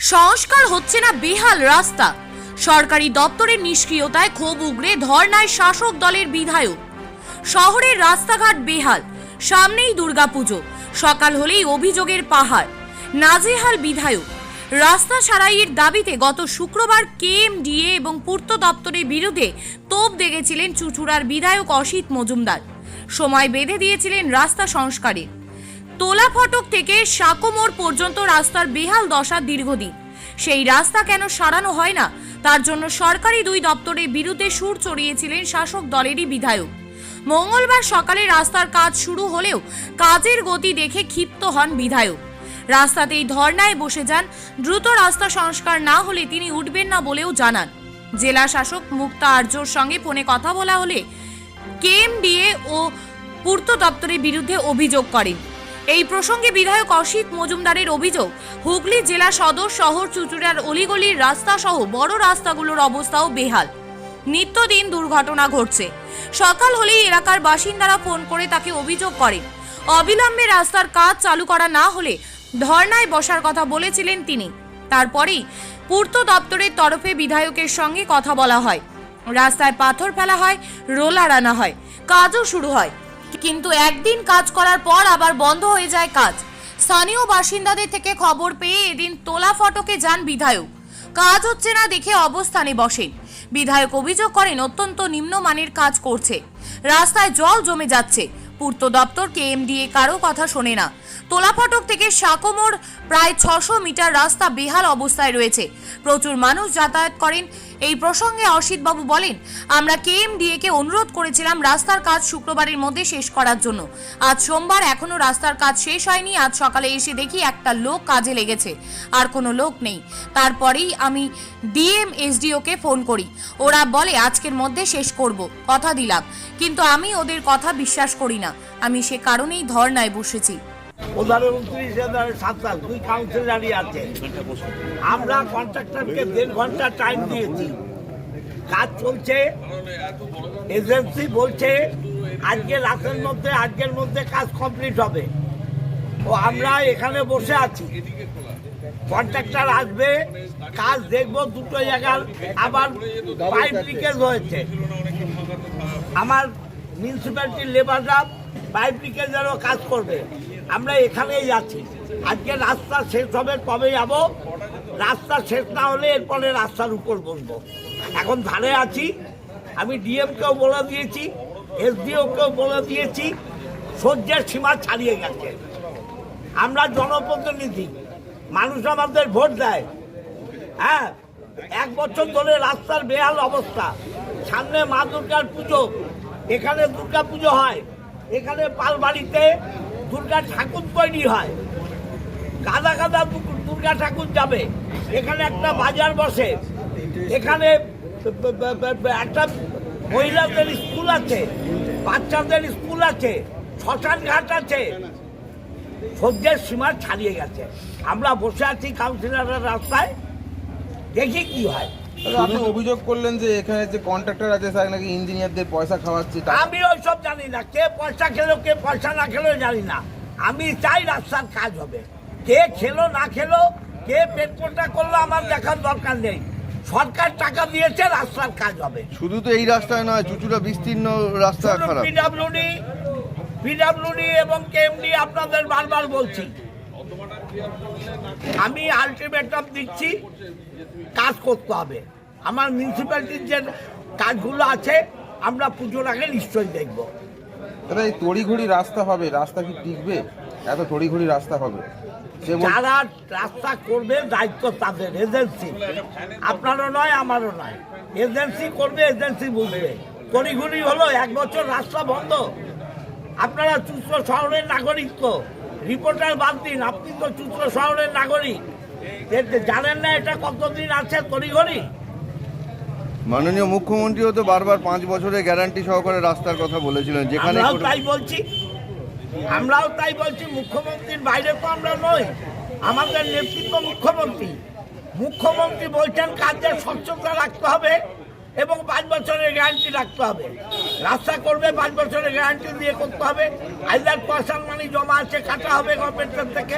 সংস্কার হচ্ছে না বেহাল রাস্তা। সরকারি দপ্তরের নিষ্ক্রিয়তায় ক্ষোভ উগরে ধর্নায় শাসক দলের বিধায়ক। শহরের রাস্তাঘাট বেহাল, সামনেই দুর্গাপুজো, সকাল হলেই অভিযোগের পাহাড়, নাজেহাল বিধায়ক। রাস্তা সারাইয়ের দাবিতে গত শুক্রবার কেএমডিএ এবং পূর্ত দপ্তরের বিরুদ্ধে তোপ দেখেছিলেন চুচুড়ার বিধায়ক অসিত মজুমদার। সময় বেঁধে দিয়েছিলেন রাস্তা সংস্কারের। তোলা ফটক থেকে সাকোমোড় পর্যন্ত রাস্তার বেহাল দশা দীর্ঘদিন। সেই রাস্তা কেন সারানো হয় না? তার জন্য সরকারি দুই দপ্তরের বিরুদ্ধে সুর চড়িয়েছিলেন শাসক দলেরই বিধায়ক। মঙ্গলবার সকালে রাস্তার কাজ শুরু হলেও কাজের গতি দেখে ক্ষিপ্ত হন বিধায়ক। রাস্তাতেই ধর্নায় বসে যান, দ্রুত রাস্তা সংস্কার না হলে তিনি উঠবেন না বলেও জানান। জেলা শাসক মুক্তা আর্যর সঙ্গে ফোনে কথা বলা হলে কেএমডিএ ও পূর্ত দপ্তরের বিরুদ্ধে অভিযোগ করেন। এই প্রসঙ্গে বিধায়ক অসিত মজুমদারের অভিযোগ, হুগলি জেলা সদর শহর চুচুড়ার অলিগলির রাস্তা সহ বড় রাস্তাগুলোর অবস্থাও বেহাল। নিত্যদিন দুর্ঘটনা ঘটছে। সকাল হলেই এলাকার বাসিন্দারা ফোন করে তাকে অভিযোগ করেন। অবিলম্বে রাস্তার কাজ চালু করা না হলে ধর্নায় বসার কথা বলেছিলেন তিনি। তারপরেই পূর্ত দপ্তরের তরফে বিধায়কের সঙ্গে কথা বলা হয়। রাস্তায় পাথর ফেলা হয়, রোলার আনা হয়, কাজও শুরু হয়। কিন্তু একদিন কাজ করার পর আবার বন্ধ হয়ে যায় কাজ। স্থানীয় বাসিন্দাদের থেকে খবর পেয়ে এদিন তোলা ফটকে যান বিধায়ক। কাজ হচ্ছে না দেখে অবস্থানে বসেন। বিধায়ক অভিযোগ করেন, অত্যন্ত নিম্নমানের কাজ করছে। রাস্তায় জল জমে যাচ্ছে। পূর্ত দপ্তর কেএমডিএ কারও কথা শোনে না। তোলা ফটক থেকে সাকোমোড় প্রায় ছশো মিটার রাস্তা বেহাল অবস্থায় রয়েছে। প্রচুর মানুষ যাতায়াত করেন। এই প্রসঙ্গে অসিতবাবু বলেন, আমরা কেএমডিএ কে অনুরোধ করেছিলাম রাস্তার কাজ শুক্রবারের মধ্যে শেষ করার জন্য। আজ সোমবার এখনও রাস্তার কাজ শেষ হয়নি, আজ সকালে এসে দেখি একটা লোক কাজে লেগেছে, আর কোনো লোক নেই। তারপরেই আমি ডিএম এসডিওকে ফোন করি। ওরা বলে, আজকের মধ্যে শেষ করব, কথা দিলাম। কিন্তু আমি ওদের কথা বিশ্বাস করি না। আমি সে কারণেই ধর্নায় বসেছি। দুই আছে। আমরা দেড় ঘণ্টা টাইম দিয়েছি। কাজ চলছে এজেন্সি বলছে মধ্যে, আজকের মধ্যে কাজ কমপ্লিট হবে। ও আমরা এখানে বসে আছি। কন্ট্রাক্টর আসবে, কাজ দেখব, দুটো জায়গার আবার পাইপ লিকেজ হয়েছে। আমার মিউনিসিপ্যালিটির লেবাররা পাইপ লিকেজেরও কাজ করবে। আমরা এখানেই যাচ্ছি আজকে রাস্তা শেষ হবে, কবে যাব? রাস্তা শেষ না হলে এরপরে রাস্তার উপর বলব এখন ধারে আছি। আমি ডিএমকেও বলে দিয়েছি, এসডিওকেও বলে দিয়েছি, সহ্যের সীমা ছাড়িয়ে গেছে। আমরা জনপ্রতিনিধি, মানুষ আমাদের ভোট দেয়। হ্যাঁ এক বছর ধরে রাস্তার বেহাল অবস্থা। সামনে মা দুর্গার পুজো, এখানে দুর্গা পুজো হয়। এখানে পালবাড়িতে দুর্গা ঠাকুর তৈরি হয়। গাদা গাদা দুর্গা ঠাকুর যাবে। এখানে একটা বাজার বসে। এখানে একটা মহিলাদের স্কুল আছে, বাচ্চাদের স্কুল আছে, শ্মশান ঘাট আছে। সহ্যের সীমা ছাড়িয়ে গেছে। আমরা বসে আছি কাউন্সিলরের রাস্তায়। দেখি কি হয়। আপনি অভিযোগ করলেন যে এখানে যে কন্ট্রাক্টর আছে স্যার নাকি ইঞ্জিনিয়ারদের পয়সা খাওয়াচ্ছে তা- আমি ওইসব জানি না। কে পয়সা খেলো কে পয়সা না খেলো জানি না। আমি চাই রাস্তার কাজ হবে। কে খেলো না খেলো কে পেট্রোলটা করল আমার দেখার দরকার নেই। সরকার টাকা দিয়েছে রাস্তার কাজ হবে। শুধু তো এই রাস্তায় নয় চুচুড়া বিস্তীর্ণ রাস্তা খারাপ। পিডাব্লিউডি পিডাব্লিউডি এবং কেএমডি আপনাদের বারবার বলছি আমি আলটিমেটাম দিচ্ছি কাজ করতে হবে। আমার মিউনিসিপ্যালিটির যে কাজগুলো আছে আমরা পুজোর আগে নিশ্চয়ই দেখব। দাদা এই তড়িঘড়ি রাস্তা হবে রাস্তা কি টিকবে? এত তড়িঘড়ি রাস্তা হবে। যারা রাস্তা করবে দায়িত্ব তাদের এজেন্সি আপনারও নয় আমারও নয়। এজেন্সি করবে এজেন্সি বুঝবে। তড়িঘড়ি হলো এক বছর রাস্তা বন্ধ। আপনারা চুত্র শহরের নাগরিক তো। রিপোর্টার বাদ দিন আপনি তো চুত্র শহরের নাগরিক। জানেন না এটা কতদিন আছে তড়িঘড়ি? মাননীয় মুখ্যমন্ত্রীও তো বারবার পাঁচ বছরের গ্যারান্টি সহকারে রাস্তার কথা বলেছিলেন যেখানে তাই বলছি। আমরাও তাই বলছি মুখ্যমন্ত্রীর বাইরে তো আমরা নই আমাদের নেতৃত্ব মুখ্যমন্ত্রী। মুখ্যমন্ত্রী বলছেন কাজের স্বচ্ছতা রাখতে হবে। এবং পাঁচ বছরের গ্যারান্টি রাখতে হবে। রাস্তা করবে, পাঁচ বছরের গ্যারান্টি দিয়ে করতে হবে। আইদার পয়সার মানি জমা আছে, কাটা হবে গভর্নমেন্টের থেকে।